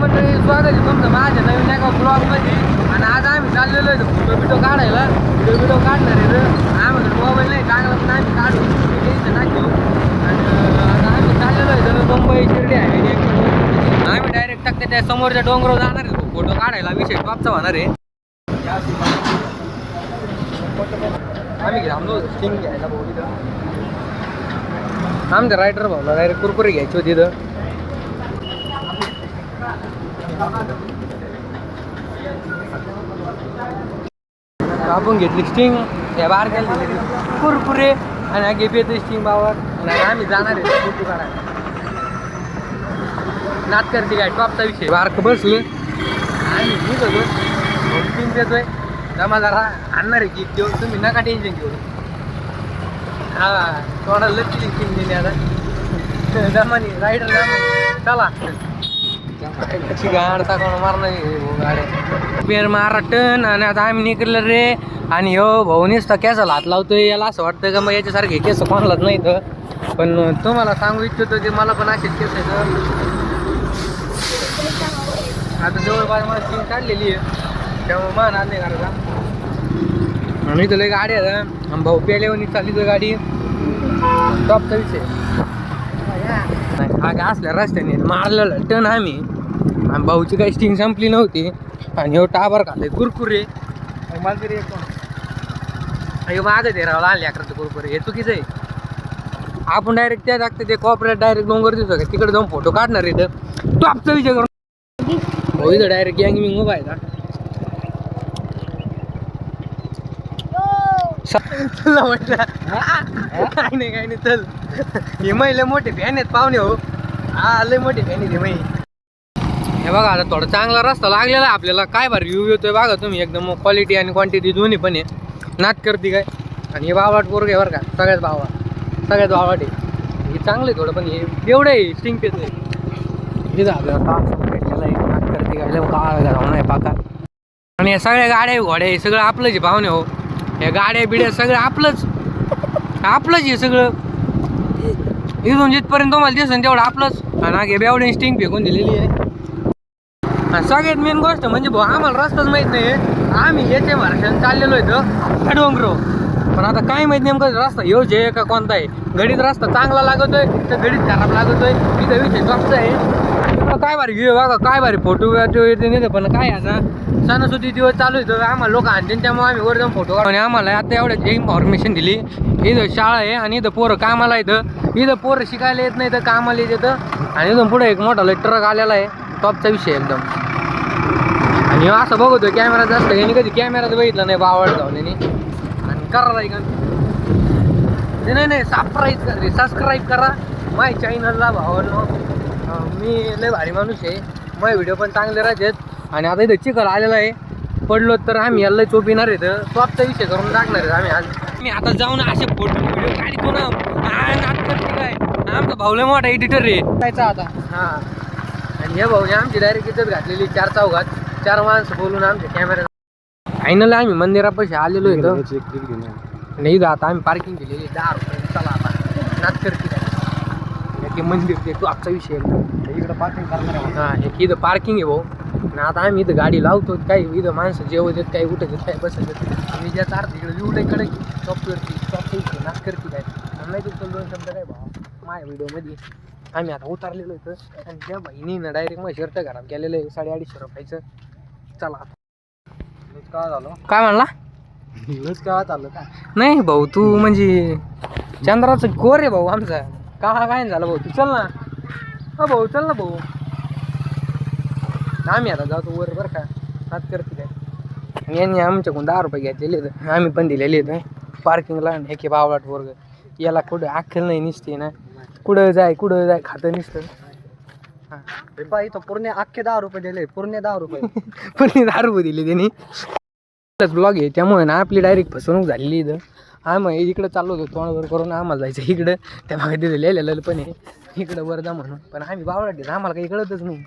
मंडळी स्वागत आहे तुमचं माझ्या नवीन एका ब्लॉगमध्ये आणि आज आम्ही चाललेलो आहे फोटो बिटो काढायला. व्हिडिओ बिटो काढणार आहे तर आम्ही मोबाईल नाही चांगला पण आम्ही काढू. टेन्शन नाही घेऊ आणि आता आम्ही चाललेलो आहे तर मुंबई शिर्डी आहे. आम्ही डायरेक्ट टाकते त्या समोरच्या डोंगरावर जाणार आहे फोटो काढायला. विषय टॉपचा होणार आहे. आम्ही थांबलो स्टिंग घ्यायला भाऊ तिथं आमच्या रायडर भाऊला डायरेक्ट कुरकुरी घ्यायची होती तिथं आपण घेतली स्टिंग या बाहेर गेली. कुरकुरे आणि आगे पेते स्टिंग बावर. आणि आम्ही जाणार आहे फोटो काढायला नाच करते काय? टॉपचा विषय. बारक बसलो. आम्ही ठीक आहे स्टिंग देतोय. जमा जरा आणणार आहे की देऊ तुम्ही नका टेन्शन घेऊ. हा थोडा लक्ष स्टिंग दिली आता. जमानी रायडर जमा चला. कशी गाड मारणार गाड्या पेर मारा टन आणि आता आम्ही निघलं रे. आणि हो भाऊनीच तर केसाला हात लावतोय. याला असं वाटतं का मग याच्यासारखे केस कोणालाच नाही तर हो. पण तुम्हाला सांगू इच्छितो की मला पण असेच केस आहेत हो. आता जवळपास मला स्किन काढलेली आहे. त्यामुळे मान आज नाही करायचा आणि इथं गाडी आहे आणि भाऊ पेल्यावर चालली तर गाडी. टॉप तरीच नाही आगे असल्या रस्त्याने मारलेलं टन आम्ही. आणि भाऊची काही स्टिंग संपली नव्हती. आणि हो टाबर खाल्ले कुरकुरे. आणि मला तरी एक अयो माझं ते राव लहान लेकराचं कुरकुरे. हे चुकीचं आहे. आपण डायरेक्ट त्या टाकते ते कॉपरेट डायरेक्ट डोंगर दिसतो का? तिकडे जाऊन फोटो काढणार इथं. टॉपचा विषय करून भाऊ इथं डायरेक्ट गँग मिंग उभा आहे का? चला म्हटलं. काय नाही काय नाही चल. हे महिले मोठे फॅन आहेत पाहुणे हो. हा लय मोठे फॅन आहेत हे मै हे बघा आता थोडा चांगला रस्ता लागलेला आहे आपल्याला. काय बा रिव्ह्यू येतोय बघा तुम्ही. एकदम क्वालिटी आणि क्वांटिटी दोन्ही पण आहे. नाच करते काय? आणि हे बावट पोरग आहे बरं का. सगळ्यात बावा सगळ्यात बावाट आहे. हे चांगलं आहे थोडं पण हे एवढं आहे स्टिंग पेच आहे आपल्याला ताक भेटलेला आहे नाच करते काय? काळ आहे पाका. आणि या सगळ्या गाड्या घोड्या हे सगळं आपलंच आहे भावने हो. या गाड्या बिड्या सगळं आपलंच. आपलंच हे सगळं. इथून जिथपर्यंत तुम्हाला दिसन तेवढं आपलंच. आणि आगे बेवडे स्टिंग फेकून दिलेली आहे. आणि सगळ्यात मेन गोष्ट म्हणजे भाऊ आम्हाला रस्ताच माहीत नाही आम्ही याच्या वर्षाने चाललेलो आहे डोंगरो पण आता काय माहीत नेमकं रस्ता येऊ जे का कोणता आहे. घडीत रस्ता चांगला लागतोय तर घडीत खराब लागतोय. इथं विषय टॉपचा आहे काय भारी व्ह्यू बघा काय भारी फोटो बिटो येते नाही पण काय आता? सणासुदी दिवस चालू आहे आम्हाला लोक आणते त्यामुळे आम्ही वर जाऊन फोटो आणि आम्हाला आता एवढ्याच इन्फॉर्मेशन दिली इथं शाळा आहे आणि इथं पोरं कामाला येतं इथं पोरं शिकायला येत नाही तर कामाला येत येतं आणि इथून पुढे एक मोठा ट्रक आलेला आहे. टॉपचा विषय एकदम. आणि असं बघतोय कॅमेरा जास्त यांनी कधी कॅमेरात बघितलं नाही बावड जाऊन यांनी. आणि करा नाही का नाही नाही सबस्क्राईब करा सबस्क्राईब करा. माय चॅनलला भावांनो मी लय भारी माणूस आहे. माझे व्हिडिओ पण चांगले राहतात. आणि आता इथं चिखल आलेला आहे. पडलो तर आम्ही याला चोपिणार आहेत. टॉपचा विषय करून टाकणार आहेत आम्ही आज. मी आता जाऊन असे फोटो व्हिडिओ काढतो ना. काय आमचा भाऊला मोठा एडिटर आहे. जायचा आता. हां. आणि हे भाऊने आमची डायरेक्ट इज्जत घातलेली चार चौघात. चार माणसं बोलून आमच्या कॅमेरा फायनल आम्ही मंदिरापाशी आलेलो इथं. नाही इथं आता आम्ही पार्किंग केलेली. दहा रुपये चला आता. नाच करते ते मंदिर ते तो आजचा विषय इकडे पार्किंग हा एक इथं पार्किंग आहे भाऊ. आणि आता आम्ही इथं गाडी लावतो. काही इथं माणसं जेवत आहेत काही उठत आहेत काही बसत आहेत. आम्ही ज्या चार तिकडे विवडे कडे शॉप करते शॉप करते नाच करते काय नाही तुमचं दोन शब्द काय भाऊ? माझ्या व्हिडिओमध्ये आम्ही आता उतरलेलो इथं. आणि त्या बहिणीनं डायरेक्ट मग शर्ट घरात गेलेलं आहे. साडे अडीचशे रुपयाचं. चला आता. काय झालं काय म्हणला? लस काय झालं काय नाही भाऊ तू म्हणजे चंद्राचं कोर आहे भाऊ आमचा. का काय झालं भाऊ. तू चल ना. हो भाऊ चल ना भाऊ. आम्ही आता जातो वर बरं का. हात करते काय? आणि यांनी आमच्याकडून दहा रुपये घेतलेले आहेत. आम्ही पण दिलेले आहेत. पार्किंगला आणि एके बावळाट वर्ग याला कुठं अख्खल नाही निसते ना. कुठं जाय कुठं जाय खातं निसतं. हे. इथं पूर्ण अख्खे दहा रुपये दिले पूर्ण दहा रुपये. पण दहा रुपये दिले त्यांनी. ब्लॉग आहे त्यामुळे ना आपली डायरेक्ट फसवणूक झालेली इथं. आम्ही इकडं चाललो होतो तोंडवर करून आम्हाला जायचं इकडं. त्या मागे तिथं लिहिलेलं पण आहे इकडं वरदा म्हणून. पण आम्ही बावळाट आम्हाला काही कळतच नाही.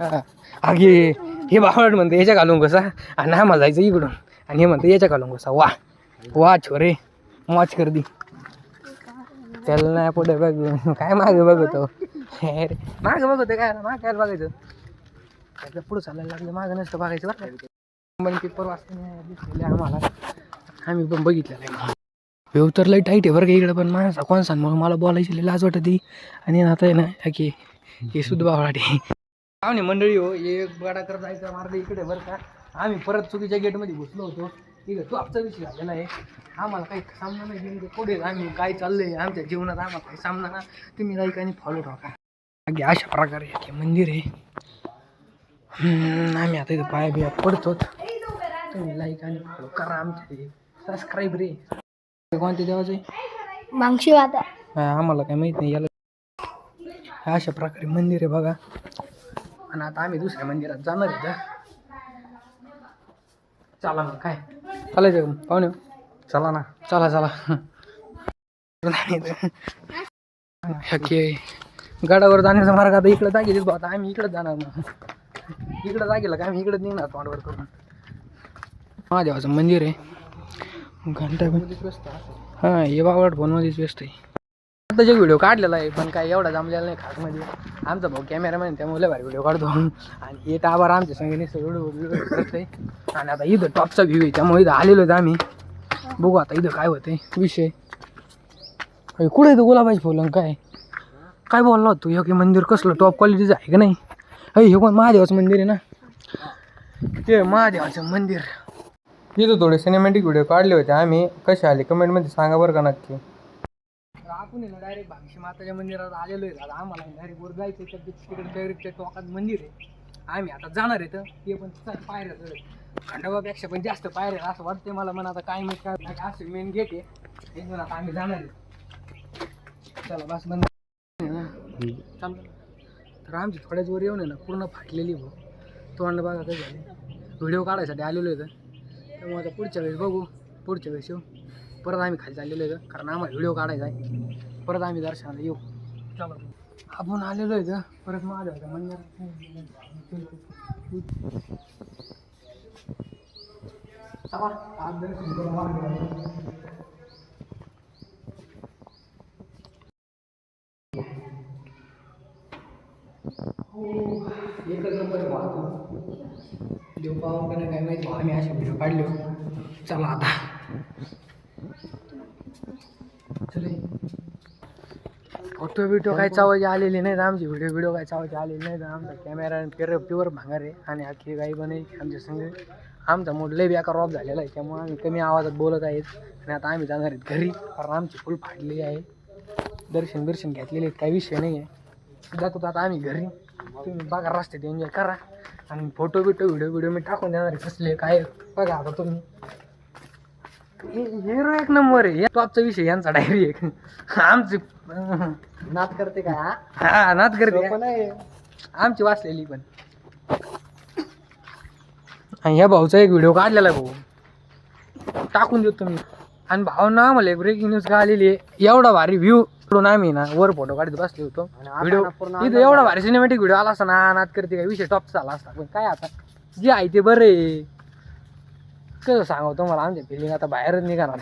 हा. आगे हे बावळाट म्हणते याच्या घालून कसा आणि आम्हाला जायचं इकडून. आणि हे म्हणते याच्या घालून कसा वा वा छोरे मॉच कर दी. त्याला नाही पुढे बघ. काय मागे बघतो? मागे मागं बघतो काय? माग काय बघायचं? त्याच्या पुढं चालायला लागलं. मागं नसतं बघायचं बरं का. पण पेपर वाचताना दिसलेले आम्हाला. आम्ही पण बघितलं आहे. व्यव तर लई टाईट आहे बरं का इकडं पण माझा कोण सांग? मग मला बोलायची लई लाज वाटत आणि आता आहे ना की हे सुद्धा बावळाटे पाहुणे मंडळी हो एक करत जायचा मार्ग इकडे बरं का. आम्ही परत चुकीच्या गेटमध्ये घुसलो होतो. ठीक आहे तो आमचा विषय झालेला आहे. आम्हाला काही सामना नाही नेमकं पुढे आम्ही काय चाललंय? आमच्या जीवनात आम्हाला काही सामना ना तुम्ही लाईक आणि फॉलो ठेवा अगदी अशा प्रकारे हे मंदिर आहे. आम्ही आता इथं पाया बिया पडतो तुम्ही लाईक आणि फॉलो करा आमच्या सबस्क्राईब रे. कोणते देवाचे मागशी हा, आम्हाला काही माहीत नाही. याला अशा प्रकारे मंदिर आहे बघा. आणि आता आम्ही दुसऱ्या मंदिरात जाणार आहे चला मग काय? चालायचं का पाहुणे चला ना. चला चला. गडावर जाण्याचा मार्ग आता इकडे जागेल आता आम्ही इकडे जाणार मग. इकडे जागेल का आम्ही इकडे निघणार तोंडवर करून. महादेवाचं मंदिर आहे. घंटा हां हे बावड फोनमध्येच व्यस्त आहे. आता जे व्हिडिओ काढलेला आहे पण काय एवढा जमलेला नाही खासमध्ये. आमचा भाऊ कॅमेरामॅन त्यामुळे भारी व्हिडिओ काढतो. आणि हे टावर आमच्या संगीने व्हिडिओ व्हिडिओ करत आहे आणि आता इथं टॉपचा व्ह्यू आहे त्यामुळे इथं आलेलो आहे आम्ही. बघू आता इथं काय होतंय विषय. कुठे इथं गुलाबाची फुलं काय? काय बोलला तू? हे की मंदिर कसलं? टॉप क्वालिटीचं आहे का नाही? हे हे कोण? महादेवाचं मंदिर आहे ना? ते महादेवाचं मंदिर. इथं थोडे सिनेमॅटिक व्हिडिओ काढले होते आम्ही. कसे आले? कमेंटमध्ये सांगा बरं का नक्की. आपण आहे ना डायरेक्ट भागशी माताच्या मंदिरात आलेलो आहे. दादा आम्हाला डायरेक्ट वर जायचं तर तिकडे डायरेक्ट टोकात मंदिर आहे. आम्ही आता जाणार आहे तर ते पण पायऱ्या चढत खंडोबापेक्षा पण जास्त पायऱ्या आहे असं वाटतंय मला पण आता काय माहीत काय नाही. असं मेन गेट आहे. इथून आता आम्ही जाणार आहे. चला बस बंद. चालतं. तर आमची थोड्याच वर येऊन आहे ना पूर्ण फाटलेली भाऊ. तोंड बघा कसं झाले व्हिडिओ काढायसाठी आलेलो आहे तर त्यामुळे आता पुढच्या वेळेस बघू. पुढच्या वेळेस येऊ. परत आम्ही खाली चाललेलो आहे कारण आम्हाला व्हिडिओ काढायचा आहे. परत आम्ही दर्शनाला येऊ. चला आपण आलेलो आहे परत मग मंदिर चला, दर्शन एकच नंबर आहे वाहतो देव पाहून काय माहिती आम्ही असे व्हिडिओ काढले चला आता. फोटो बिटो काय चावायचे आलेले नाहीत आमचे. व्हिडिओ व्हिडिओ काय चावायचे आलेले नाहीत आमचा कॅमेरा प्युअर प्युअर भांगार आहे. आणि आखी काही पण आहे आमच्या संग. आमचा मूड लय बेकार ऑफ झालेला आहे त्यामुळे आम्ही कमी आवाजात बोलत आहेत. आणि आता आम्ही जाणार आहेत घरी कारण आमची फुल फाटलेली आहे. दर्शन बिर्शन घेतलेले आहेत काही विषय नाही आहे जातो तर आता आम्ही घरी. तुम्ही बघा रस्त्यात एन्जॉय करा. आणि फोटो बिटो व्हिडिओ व्हिडिओ मी टाकून देणार आहे कसले काय बघा आता तुम्ही. हिरो एक नंबर आहे. टॉपचा विषय यांचा डायरी एक आमची नात करते का? हा? नात करते आमची वाचलेली पण. आणि ह्या भाऊचा एक व्हिडिओ काढलेला भाऊ. टाकून देतो तुम्ही. आणि भाऊना आम्हाला एक ब्रेकिंग न्यूज का आलेली आहे. एवढा भारी व्ह्यू कडून आम्ही ना वर फोटो काढत बसलो होतो. व्हिडिओ ना इथं एवढा आला. भारी सिनेमॅटिक व्हिडिओ आला असता ना नात करते काय विषय टॉपचा झाला असता. पण काय आता? जे आहे ते बरं आहे. कसं सांगावं तुम्हाला? आमच्या फिलिंग आता बाहेरच निघाणार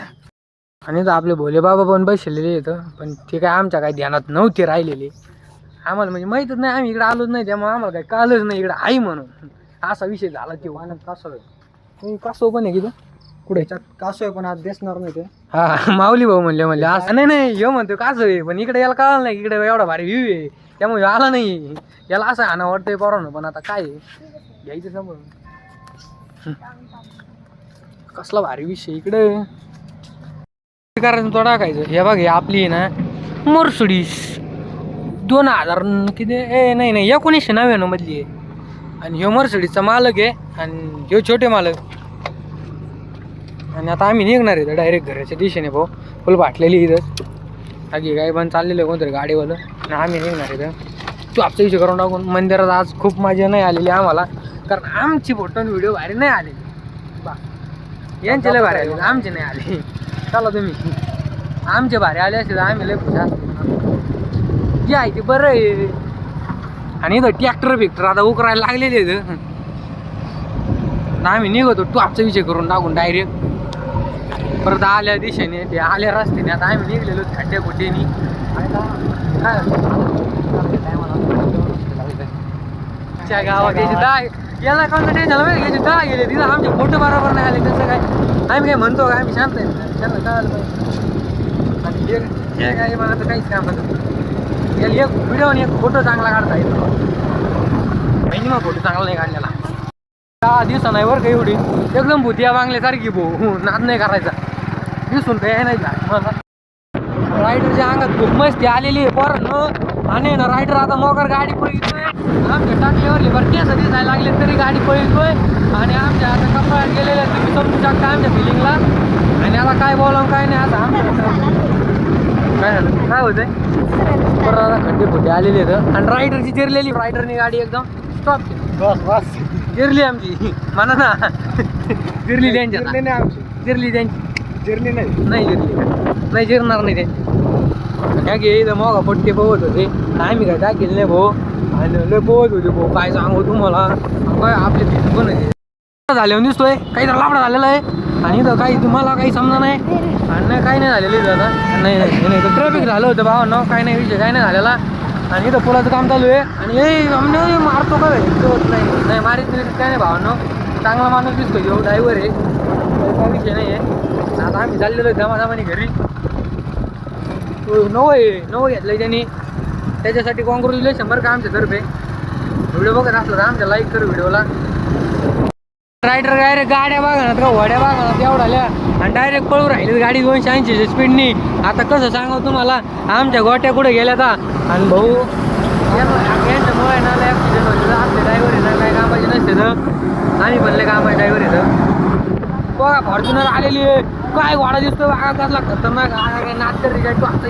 आणि इथं आपले भोले बाबा पण बसलेले येतं पण ते काय आमच्या काही ध्यानात नव्हते राहिलेले. आम्हाला म्हणजे माहीतच नाही आम्ही इकडे आलोच नाही त्यामुळे आम्हाला काही कळलंच नाही इकडे आहे म्हणून. असा विषय झाला तो. पाण्यात कासव आहे. तुम्ही कसं पण आहे की कुठे कासव आहे पण आज दिसणार नाही ते. हा माऊली भाऊ म्हणले म्हणले असं नाही नाही ह्यो म्हणतो कसं आहे पण इकडे याला कळलं नाही इकडे एवढा भारी व्ह्यू आहे. त्यामुळे आला नाही. याला असं आणा वाटतंय पोरानं पण आता काय आहे? घ्यायचं समोर कसला भारी विषय इकडे. करायचं तो टाकायचं. हे बघ हे आपली आहे ना मर्सडीस दोन हजार किती? ए नाही नाही एकोणीसशे नव्याण्णव मधली आहे. आणि ह्यो मर्सडीजचा मालक आहे आणि ह्यो छोटे मालक. आणि आता आम्ही निघणार आहे डायरेक्ट घराच्या दिशेने भाऊ. फुल बाटलेली इथं. आगी काही पण चाललेलं आहे कोणतरी गाडीवालं. आणि आम्ही निघणार इथं. तू आपचा विषय करून टाकून. मंदिरात आज खूप मजा नाही आलेली आम्हाला. कारण आमची फोटो व्हिडिओ भारी नाही आलेली. बा. यांचे लय भारी आले आमचे नाही आले चला तुम्ही. आमचे भारी आले असते तर आम्ही लय खुश असतो. जे आहे ते बरं आहे. आणि इथं ट्रॅक्टर बिक्टर आता उकरायला लागलेले आहेत. ना आम्ही निघतो टॉपचा विषय करून टाकून डायरेक्ट परत आल्या दिशेने ते आल्या रस्त्याने आता आम्ही निघलेलो खड्ड्या खुड्ड्यानी काय मला गावात याची दहा याला कोणतं टेन्शन माहिती दहा गेले तिथं आमचे फोटो बरोबर नाही आले त्याचं काय? आम्ही काय म्हणतो का? आम्ही शांत आहे. त्यांना कळालं पाहिजे. आणि काय मला तर काहीच काम नाही. याला एक व्हिडिओ आणि एक फोटो चांगला काढता येतो मिनिमम फोटो चांगला नाही काढलेला. दहा दिवसा नाही बरं काही एवढी. एकदम भुतिया बांगल्यासारखी भाऊ नाद नाही करायचा. दिसून काही नाही झालं मला रायडरच्या अंगात खूप मस्ती आलेली आहे पोरांनो. आणि ना रायडर आता मोकर गाडी पळतोय आमच्या टाकल्यावरली बरं केस दिसायला लागले तरी गाडी पळतोय आणि आमच्या आता कपाळात गेलेल्या तुम्ही समजू शकता आमच्या फिलिंगला आणि आता काय बोलावं काय नाही आता आमच्या काय झालं? काय होतंय? बरं आता खड्डे फुड्डे आलेले आहेत. आणि रायडरची चिरलेली रायडरनी गाडी एकदम स्टॉप केली. बस बस. चिरली आमची. म्हणा ना चिरली त्यांच्या जिरली नाही आमची. चिरली त्यांची. जिरली नाही. नाही जिरली नाही जिरणार नाही ते काय की इथं मग पटके पोहत होते. आम्ही काय काय केलं नाही भाऊ. आणि लय पोहत होते भाऊ. काय सांगू तुम्हाला? काय आपले तिथे पण आहे झाल्यावर दिसतोय. काही तर लाबडा झालेला आहे. आणि इथं काही तुम्हाला काही समजा नाही. आणि नाही काही नाही झालेलं इथं आता. नाही नाही नाही तर ट्रॅफिक झालं होतं भावांनो. काही नाही विषय काही नाही झालेला. आणि इथं पुलाचं काम चालू आहे. आणि हे आमने मारतो का होत नाही नाही मारित नाही काय नाही भावांनो. चांगला माणूस दिसतो ह्यो ड्रायव्हर आहे. काही काय विषय नाही आहे आता आम्ही चाललेलो आहे जमाजमानी घरी. नव आहे घेतलं घेतलंय त्यांनी. त्याच्यासाठी कॉंग्रॅच्युलेशन बरं का आमच्यातर्फे व्हिडिओ बघत असला तर आमच्या लाईक कर व्हिडिओला रायडर डायरेक्ट गाड्या बघा ना वड्या बघा एवढाल्या आणि डायरेक्ट पळू राहिली गाडी दोनशे ऐंशीच्या स्पीडनी आता कसं सांगाव तुम्हाला आमच्या गोट्या कुठे गेल्या का? आणि भाऊ यांना- यांच्यामुळे ना लय ॲक्सिडेंट होते आपले ड्रायव्हर आहे ना काय कामाचे नसते तर आम्ही म्हणले कामाचे ड्रायव्हर येतं बघा फॉर्च्युनर आलेली आहे. काय वाडा दिसतो बघा कसला खतरनाक आता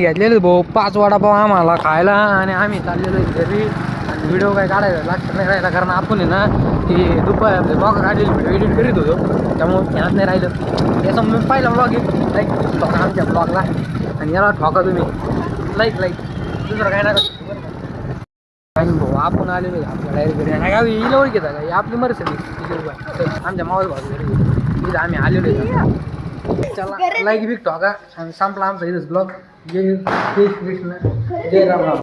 घेतलेले भाऊ पाच वडापाव आम्हाला खायला आणि आम्ही चाललेलो घरी. आणि व्हिडिओ काय काढायला लागतं नाही राहिला कारण आपण आहे ना की दुपार ब्लॉग काढलेली व्हिडिओ एडिट करीत होतो. त्यामुळे ध्यानात नाही राहिलं. याचा मी पाहिला ब्लॉग लाईक ठोका आमच्या ब्लॉगला आणि याला ठोका तुम्ही. लाईक लाईक दुसरं काय नका काही भाऊ आपण आलेलो आपल्या डायरेक्ट घरी. आणि गावी हिला ओळखी का? आपली मर्सिडी आमच्या मावस भाऊ घरी. इथं आम्ही आलेलो आहे. चला लाईक बिक ठोका आणि संपला आमचा इथंच ब्लॉग जय जय श्री कृष्ण जय राम राम.